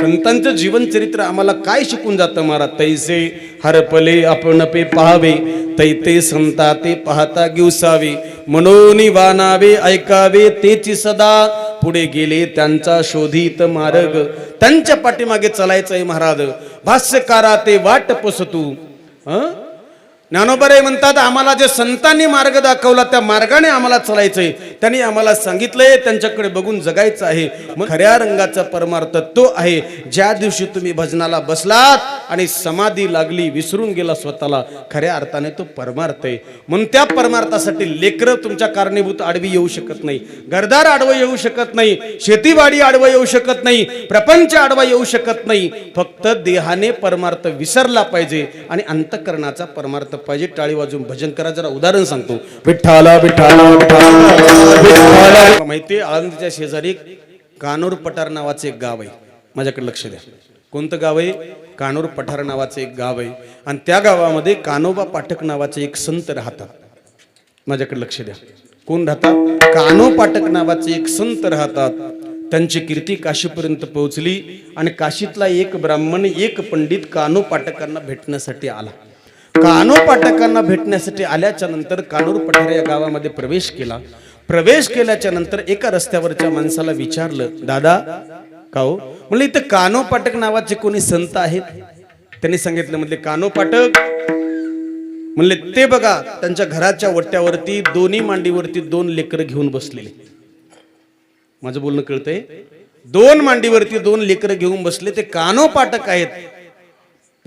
संतांचं जीवनचरित्र आम्हाला काय शिकून जातं महाराज? तैसे हरपले आपण पे पाहावे तैते संता ते पाहता घेऊसावे मनोनी वानावे ऐकावे तेची सदा. पुढे गेले त्यांचा शोधित मार्ग. त्यांच्या पाठीमागे चलायचंय महाराज. भाष्यकारा ते वाट पोसतू. हं? म्हणतात आम्हाला जे संतांनी मार्ग दाखवला त्या मार्गाने आम्हाला चालायचंय. त्यांनी आम्हाला सांगितलंय त्यांच्याकडे बघून जगायचं आहे. मग खऱ्या रंगाचा परमार्थ तो आहे. ज्या दिवशी तुम्ही भजनाला बसलात आणि समाधी लागली विसरून गेला स्वतःला खऱ्या अर्थाने तो परमार्थ आहे. म्हणून त्या परमार्थासाठी लेकरं तुमच्या कारणीभूत आडवी येऊ शकत नाही. घरदार आडवं येऊ शकत नाही. शेतीवाडी आडवं येऊ शकत नाही. प्रपंच आडवा येऊ शकत नाही. फक्त देहाने परमार्थ विसरला पाहिजे आणि अंतकरणाचा परमार्थ पाहिजे टाळी वाजून भजन करा. जरा उदाहरण सांगतो. विठ्ठाला विठ्ठाला विठ्ठाला. माहिती आळंदीच्या शेजारी कानूर पठार नावाचे एक गाव आहे. माझ्याकडे लक्ष द्या. कोणतं गाव आहे? कानूर पठार नावाचे एक गाव आहे. आणि त्या गावामध्ये कानोबा पाठक नावाचे एक संत राहतात. माझ्याकडे लक्ष द्या. कोण राहतात? कानो पाठक नावाचे एक संत राहतात. त्यांची कीर्ती काशीपर्यंत पोहोचली आणि काशीतला एक ब्राह्मण एक पंडित कानो पाठकांना भेटण्यासाठी आला. कानो पाठकांना भेटण्यासाठी आल्याच्यानंतर कानूर पठार या गावामध्ये प्रवेश केला. प्रवेश केल्याच्यानंतर एका रस्त्यावरच्या माणसाला विचारलं दादा का हो? म्हणलं इथं कानो पाठक नावाचे कोणी संत आहेत? त्यांनी सांगितलं म्हणजे कानो पाठक. म्हणले ते बघा त्यांच्या घराच्या वट्यावरती दोन्ही मांडीवरती दोन लेकर घेऊन बसलेले. माझं बोलणं कळतंय? दोन मांडीवरती दोन लेकरं घेऊन बसले ते कानो पाठक आहेत.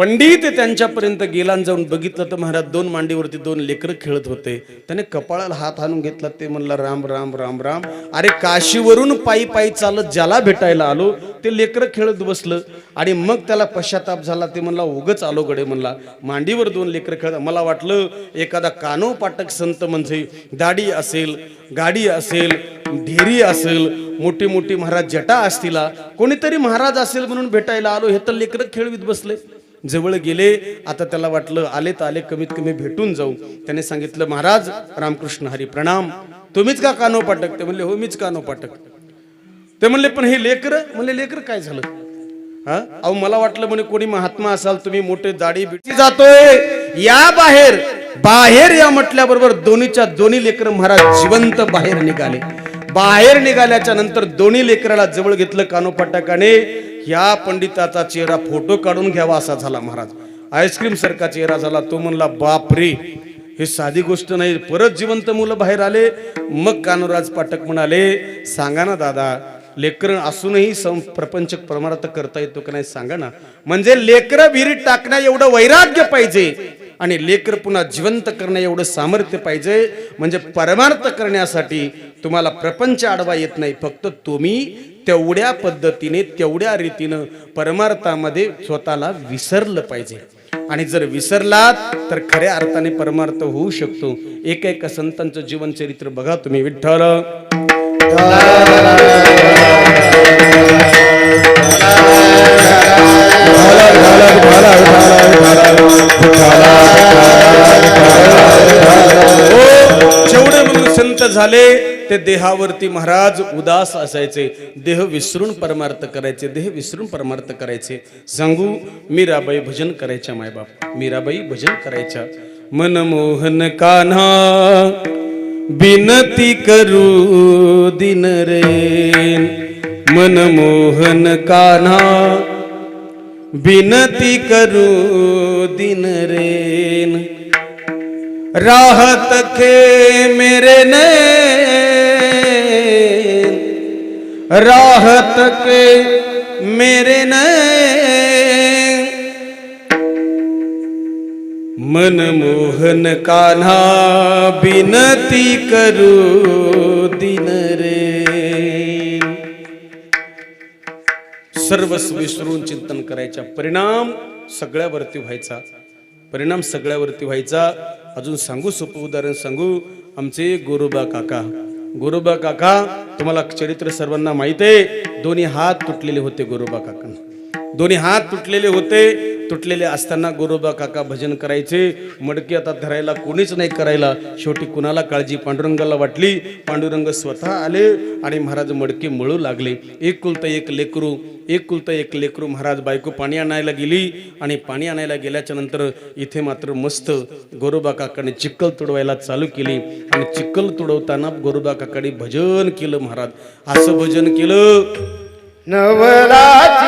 पंडित त्यांच्यापर्यंत गेला जाऊन बघितलं तर महाराज दोन मांडीवरती दोन लेकरं खेळत होते. त्याने कपाळाला हात आणून घेतला ते म्हणला राम राम राम राम. अरे काशीवरून पायी पायी चालत ज्याला भेटायला आलो ते लेकरं खेळत बसलं. आणि मग त्याला पश्चाताप झाला ते म्हणला उगच आलो गडे म्हणला. मांडीवर दोन लेकरं खेळत मला वाटलं एखादा कानो पाटक संत म्हणजे दाढी असेल गाडी असेल ढेरी असेल मोठी मोठी महाराज जटा असतीला कोणीतरी महाराज असेल म्हणून भेटायला आलो हे तर लेकरं खेळवीत बसले. जवळ गेले आता त्याला वाटलं आले तर आले कमीत कमी भेटून जाऊ. त्याने सांगितलं महाराज रामकृष्ण हरी प्रणाम. तुम्हीच का कानो पाटक ते म्हणले हो मीच कानो पाटक ते म्हणले पण हे लेकर? म्हणले लेकर काय झालं? हा? अहो मला वाटलं म्हणे कोणी महात्मा असाल तुम्ही मोठे जाडी बिटी जातोय. या बाहेर बाहेर या म्हटल्याबरोबर दोन्हीच्या दोन्ही लेकर महाराज जिवंत बाहेर निघाले. बाहेर निघाल्याच्या नंतर दोन्ही लेकराला जवळ घेतलं कानोपाटकाने या पंडिताचा चेहरा फोटो काढून घ्यावा असा झाला महाराज. आईस्क्रीम सारखा चेहरा झाला. तो म्हणला बाप रे हे साधी गोष्ट नाही. परत जिवंत मुलं बाहेर आले. मग कानुराज पाठक म्हणाले सांगा ना दादा लेकरं असूनही सं प्रपंच प्रमाणात करता येतो का नाही सांगा ना. म्हणजे लेकरं विहिरीत टाकण्या एवढं वैराग्य पाहिजे. आणि लेकर पुन्हा जिवंत करणे एवढं सामर्थ्य पाहिजे. म्हणजे परमार्थ करण्यासाठी तुम्हाला प्रपंच आडवा येत नाही. फक्त तुम्ही तेवढ्या पद्धतीने तेवढ्या रीतीनं परमार्थामध्ये स्वतःला विसरलं पाहिजे. आणि जर विसरलात तर खऱ्या अर्थाने परमार्थ होऊ शकतो. एक एक संतांचं जीवनचरित्र बघा तुम्ही विठ्ठल. हो, जेवढे म्हणून संत झाले ते देहावरती महाराज उदास असायचे. देह विसरून परमार्थ करायचे देह विसरून परमार्थ करायचे. सांगू मीराबाई भजन करायच्या मायबाप. मीराबाई भजन करायच्या. मनमोहन कान्हा बिनती करू दिन रे. मनमोहन कान्हा बिनती करू दिन रेन राहत खे मेरे नैन राहत के मेरे नैन मनमोहन कान्हा बिनती करू दिन रे सर्वस्व विसरून चिंतन करायच्या परिणाम सगळ्यावरती व्हायचा. परिणाम सगळ्यावरती व्हायचा. अजून सांगू सोपं उदाहरण सांगू. आमचे गोरोबा काका. गोरोबा काका तुम्हाला चरित्र सर्वांना माहीत आहे. दोन्ही हात तुटलेले होते गोरोबा काकांना. दोन्ही हात तुटलेले होते. तुटलेले असताना गोरोबा काका भजन करायचे. मडके आता धरायला कोणीच नाही करायला. शेवटी कुणाला काळजी? पांडुरंगाला वाटली. पांडुरंग स्वतः आले आणि महाराज मडके मळू लागले. एक कुलत एक लेकरू एक कुलत एक लेकरू महाराज बायको पाणी आणायला गेली आणि पाणी आणायला गेल्याच्यानंतर इथे मात्र मस्त गोरोबा काकाने चिक्कल तुडवायला चालू केली. आणि चिक्कल तुडवताना गोरोबा काकाने भजन केलं महाराज. असं भजन केलं. नवलाची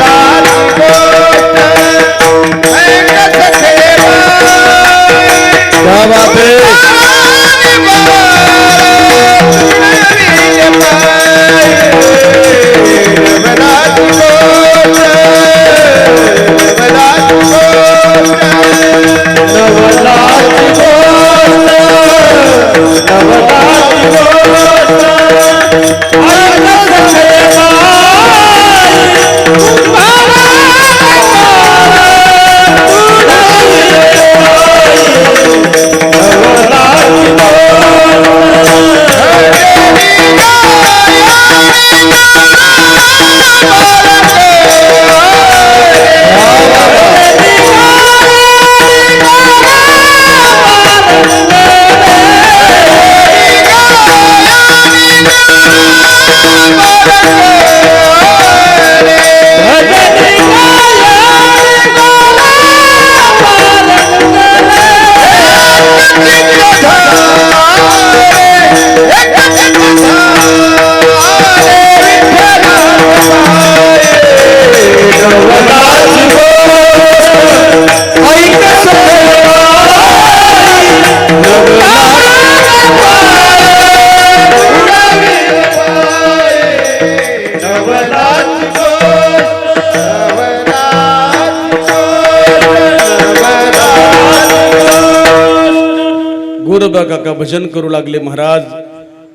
गोरोबा काका भजन करू लागले महाराज.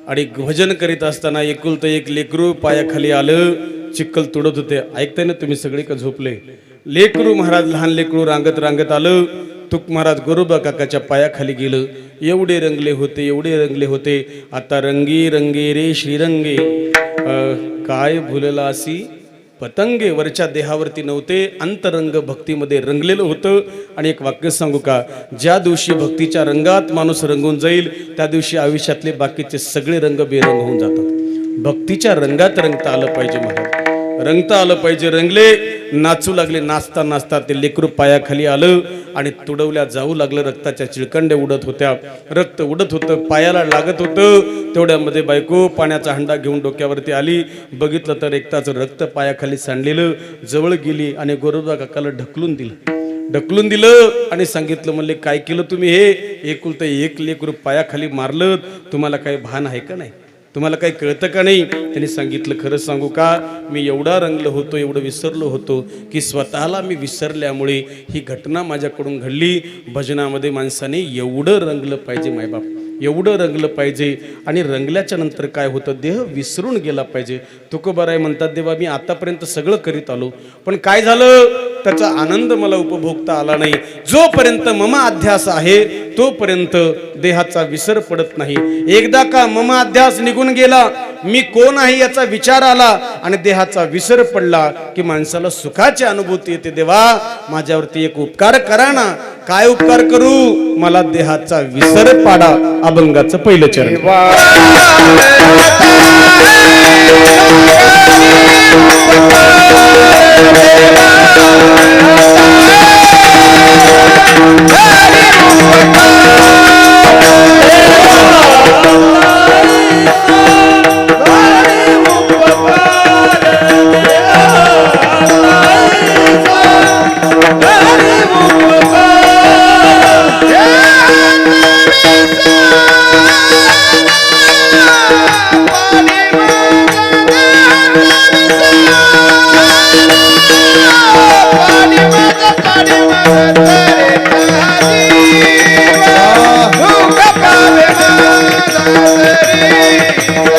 आणि भजन करीत असताना एकुलत एक लेकरू पायाखाली आलं. चिक्कल तुडत होते. ऐकताय ना तुम्ही सगळे का झोपले? लेकरू महाराज लहान लेकरू रांगत रांगत आलं. तुक महाराज गोरोबा काकाच्या पायाखाली गेलं. एवढे रंगले होते एवढे रंगले होते. आता रंगी रंगे रे श्रीरंगे. काय भुललासी? पतंगे वरच्या देहावरती नव्हते अंतरंग भक्तीमध्ये रंगलेलं होतं. आणि एक वाक्य सांगू का? ज्या दिवशी भक्तीच्या रंगात माणूस रंगून जाईल त्या दिवशी आयुष्यातले बाकीचे सगळे रंग बेरंग होऊन जातात. भक्तीच्या रंगात रंगता आलं पाहिजे म्हणून रंगता आलं पाहिजे रंगले. नाचू लागले नाचता नाचता ते लेकरू पायाखाली आलं आणि तुडवल्या जाऊ लागलं रक्ताच्या चिळकंड्या उडत होत्या. रक्त उडत होतं पायाला लागत होतं. तेवढ्यामध्ये बायको पाण्याचा हंडा घेऊन डोक्यावरती आली. बघितलं तर एकताचं रक्त पायाखाली सांडलेलं जवळ गेली आणि गोरोबा काकाला ढकलून दिलं. ढकलून दिलं आणि सांगितलं म्हणले काय केलं तुम्ही हे? एकुलतं एक लेकरू पायाखाली मारलं. तुम्हाला काही भान आहे का नाही? तुम्हाला काही कळतं का नाही? त्यांनी सांगितलं खरं सांगू का? मी एवढा रंगलो होतो एवढं विसरलो होतो की स्वतःला मी विसरल्यामुळे ही घटना माझ्याकडून घडली. भजनामध्ये माणसाने एवढं रंगलं पाहिजे मायबाप. एवढं रंगलं पाहिजे आणि रंगल्याच्या नंतर काय होतं? देह विसरून गेला पाहिजे. तुकोबाराय म्हणतात देवा मी आतापर्यंत सगळं करीत आलो पण काय झालं? त्याचा आनंद मला उपभोगता आला नाही. जोपर्यंत ममा अध्यास आहे तोपर्यंत देहाचा विसर पडत नाही. एकदा का ममा अध्यास निघून गेला मी कोण आहे याचा विचार आला आणि देहाचा विसर पडला की माणसाला सुखाची अनुभूती येते देवा माझ्यावरती एक उपकार करा ना. काय उपकार करू? मला देहाचा विसर पाडा. अभंगाचं पहिलं चरण. Thank you.